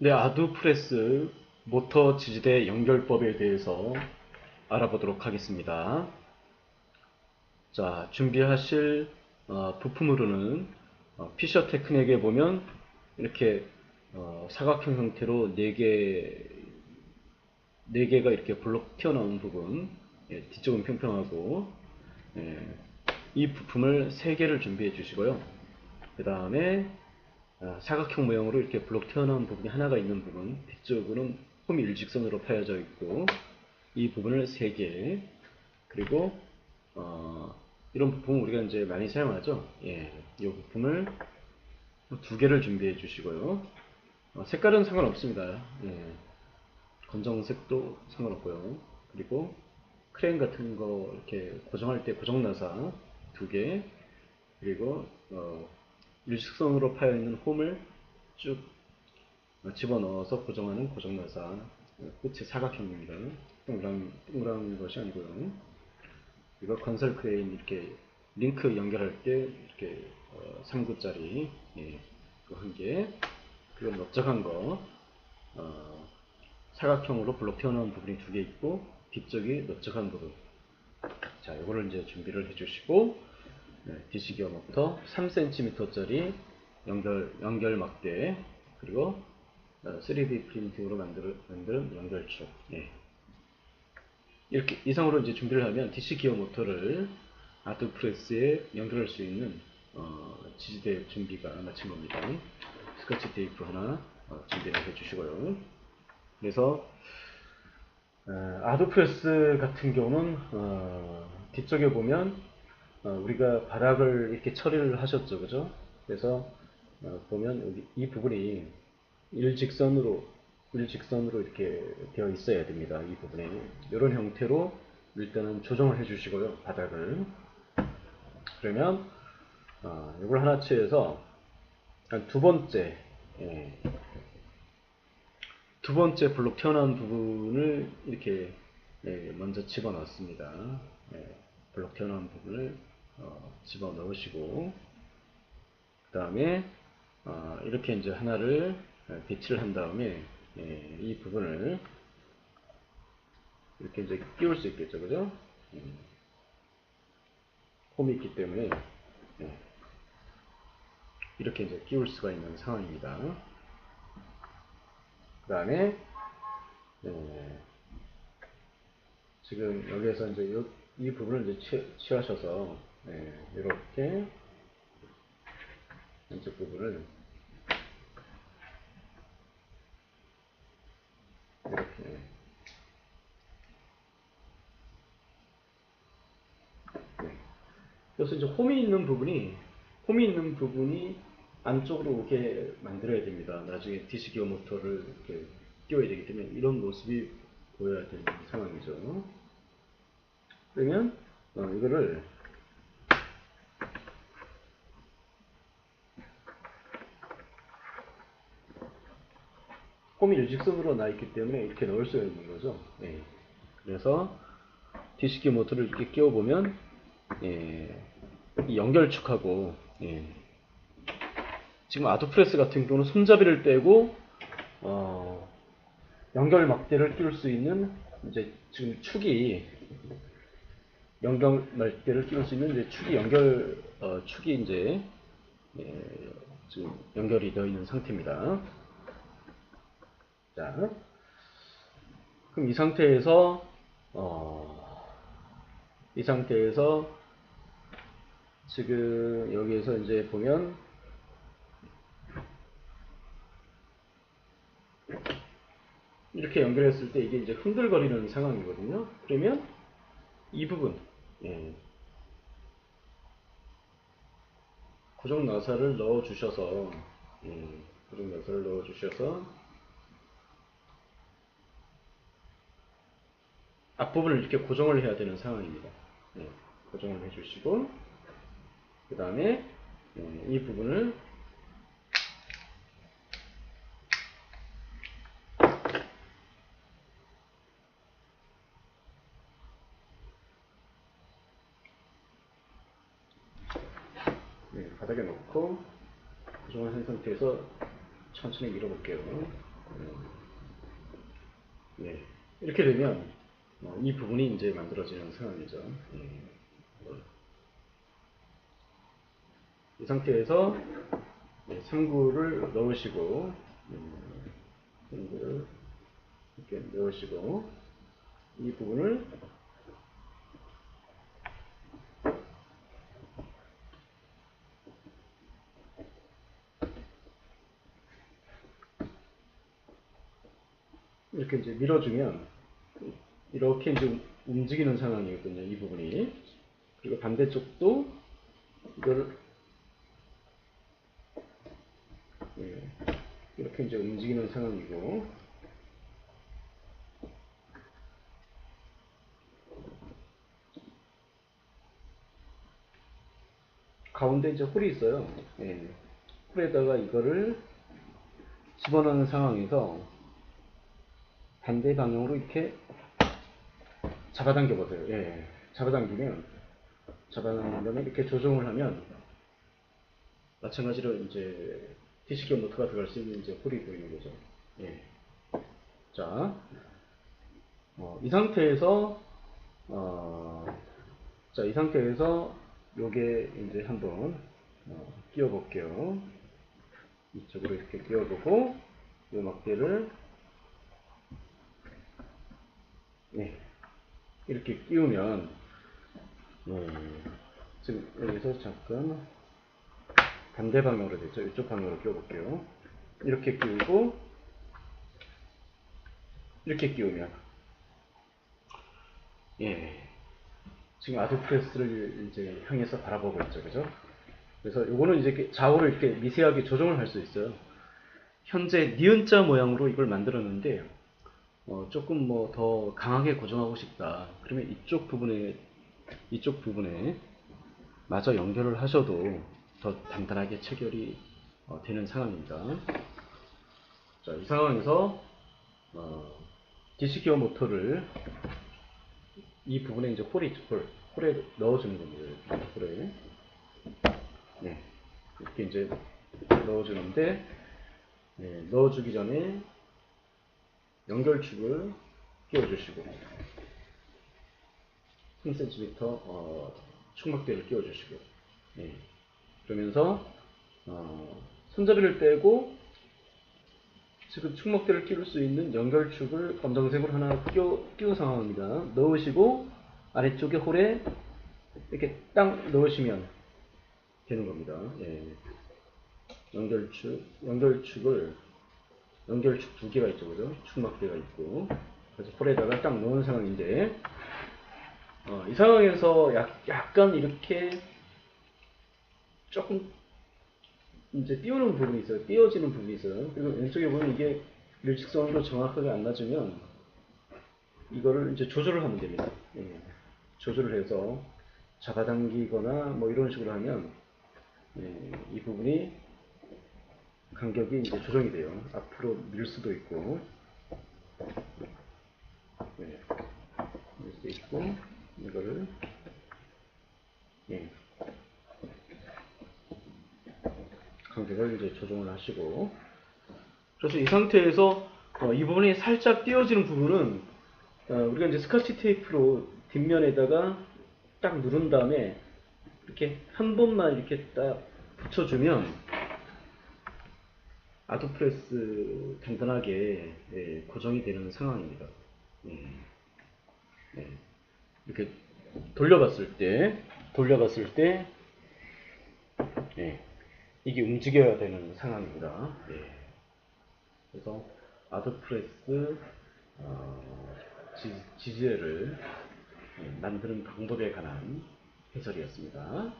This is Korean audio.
네, 아두프레스 모터 지지대 연결법에 대해서 알아보도록 하겠습니다. 자, 준비하실 어, 부품으로는 어, 피셔 테크닉에 보면 이렇게 어, 사각형 형태로 4개, 4개가 이렇게 블록 튀어나온 부분, 예, 뒤쪽은 평평하고, 예, 이 부품을 3개를 준비해 주시고요. 그 다음에 아, 사각형 모양으로 이렇게 블록 튀어나온 부분이 하나가 있는 부분. 뒤쪽으로는 홈이 일직선으로 파여져 있고 이 부분을 3개. 그리고 어, 이런 부품은 우리가 이제 많이 사용하죠? 예, 이 부품을 두 개를 준비해 주시고요. 어, 색깔은 상관없습니다. 예, 검정색도 상관없고요. 그리고 크레인 같은 거 이렇게 고정할 때 고정 나사 두개. 그리고 어, 일직선으로 파여 있는 홈을 쭉 집어넣어서 고정하는 고정나사 끝이 사각형입니다. 동그란 동그란 것이 아니고요. 이거 건설 크레인 이렇게 링크 연결할 때 이렇게 어, 3구짜리 예, 그한 개, 그리고 넓적한 거 어, 사각형으로 블록 튀어나온 부분이 두 개 있고 뒤쪽이 넓적한 부분. 자, 이거를 이제 준비를 해주시고 네, DC 기어 모터 3cm짜리 연결, 연결 막대 그리고 어, 3D 프린팅으로 만들, 만든 연결축 예. 이렇게 이상으로 이제 준비를 하면 DC 기어 모터를 아트프레스에 연결할 수 있는 어, 지지대 준비가 마친 겁니다. 스카치 테이프 하나 어, 준비를 해주시고요. 그래서 어, 아드프레스 같은 경우는 어, 뒤쪽에 보면 어, 우리가 바닥을 이렇게 처리를 하셨죠, 그죠? 그래서 어, 보면 여기 이 부분이 일직선으로 일직선으로 이렇게 되어 있어야 됩니다. 이 부분에 이런 형태로 일단은 조정을 해주시고요, 바닥을. 그러면 어, 이걸 하나 취해서 한두 번째 예, 두 번째 블록 튀어나온 부분을 이렇게 예, 먼저 집어넣습니다. 예, 블록 튀어나온 부분을 어, 집어 넣으시고 그 다음에 어, 이렇게 이제 하나를 배치를 한 다음에 예, 이 부분을 이렇게 이제 끼울 수 있겠죠, 그죠? 음. 홈이 있기 때문에 예, 이렇게 이제 끼울 수가 있는 상황입니다. 그 다음에 예, 지금 여기에서 이제 요, 이 부분을 이제 취, 취하셔서 네, 이렇게 왼쪽 부분을 이렇게 네. 그래서 이제 홈이 있는 부분이 홈이 있는 부분이 안쪽으로 오게 만들어야 됩니다. 나중에 DC 기어 모터를 이렇게 끼워야 되기 때문에 이런 모습이 보여야 되는 상황이죠. 그러면 어, 이거를 홈이 일직선으로 나 있기 때문에 이렇게 넣을 수가 있는 거죠. 예. 그래서 뒤식기 모터를 이렇게 끼워 보면 예. 연결축하고 예. 지금 아토프레스 같은 경우는 손잡이를 빼고 어, 연결 막대를 끼울 수 있는 이제 지금 축이 연결 막대를 끼울 수 있는 이제 축이 연결 어, 축이 이제 예, 지금 연결이 되어 있는 상태입니다. 자, 그럼 이 상태에서 어, 이 상태에서 지금 여기에서 이제 보면 이렇게 연결했을 때 이게 이제 흔들거리는 상황이거든요. 그러면 이 부분 예. 고정 나사를 넣어 주셔서 예. 고정 나사를 넣어 주셔서 앞부분을 이렇게 고정을 해야 되는 상황입니다. 예. 고정을 해주시고 그 다음에 예. 이 부분을 네, 바닥에 놓고 고정을 한 상태에서 천천히 밀어볼게요. 예. 이렇게 되면 어, 이 부분이 이제 만들어지는 상황이죠. 예. 이 상태에서 네, 상구를 넣으시고 음, 상구를 이렇게 넣으시고 이 부분을 이렇게 이제 밀어주면 이렇게 이제 움직이는 상황이거든요. 이 부분이 그리고 반대쪽도 이걸 예, 이렇게 이제 움직이는 상황이고 가운데 이제 홀이 있어요. 예. 홀에다가 이거를 집어넣는 상황에서 반대 방향으로 이렇게 잡아당겨 보세요. 예. 잡아당기면 잡아당기면 이렇게 조정을 하면 마찬가지로 이제 디스크 모터가 들어갈 수 있는 이제 홀이 보이는 거죠. 예. 자, 어, 이 상태에서 어, 자, 이 상태에서 요게 이제 한번 어, 끼워 볼게요. 이쪽으로 이렇게 끼워 보고 요 막대를 네. 이렇게 끼우면 음, 지금 여기서 잠깐 반대 방향으로 되죠. 이쪽 방향으로 끼워볼게요. 이렇게 끼우고 이렇게 끼우면 예 지금 아드프레스를 이제 향해서 바라보고 있죠, 그죠? 그래서 요거는 이제 좌우를 이렇게 미세하게 조정을 할 수 있어요. 현재 니은자 모양으로 이걸 만들었는데 어, 조금 뭐 더 강하게 고정하고 싶다. 그러면 이쪽 부분에 이쪽 부분에 마저 연결을 하셔도 더 단단하게 체결이 어, 되는 상황입니다. 자, 이 상황에서 어, DC 기어 모터를 이 부분에 이제 홀이 있죠, 홀. 홀에 넣어주는 겁니다. 홀에. 네. 이렇게 이제 넣어주는데, 네, 넣어주기 전에 연결축을 끼워주시고, 3cm 어, 충막대를 끼워주시고, 네. 그러면서 어, 손잡이를 떼고 지금 충목대를 끼울 수 있는 연결축을 검정색으로 하나 끼워, 끼운 상황입니다. 넣으시고 아래쪽에 홀에 이렇게 딱 넣으시면 되는 겁니다. 예. 연결축, 연결축을 연결축 두 개가 있죠, 그죠? 충막대가 있고 그래서 홀에다가 딱 넣은 상황인데 어, 이 상황에서 약, 약간 이렇게 조금 이제 띄우는 부분이 있어요. 띄워지는 부분이 있어요. 그리고 왼쪽에 보면 이게 일직선으로 정확하게 안 맞으면 이거를 이제 조절을 하면 됩니다. 예. 조절을 해서 잡아당기거나 뭐 이런 식으로 하면 예, 이 부분이 간격이 이제 조정이 돼요. 앞으로 밀 수도 있고 예. 밀 수도 있고 이거를 예. 간격을 이제 조정을 하시고 그래서 이 상태에서 어, 이 부분이 살짝 띄어지는 부분은 어, 우리가 이제 스카치 테이프로 뒷면에다가 딱 누른 다음에 이렇게 한 번만 이렇게 딱 붙여주면 아토프레스 간단하게 예, 고정이 되는 상황입니다. 예. 예. 이렇게 돌려봤을 때 돌려봤을 때 예. 이게 움직여야 되는 상황입니다. 예. 그래서 아드프레스 어, 지, 지지를 예, 만드는 방법에 관한 해설이었습니다.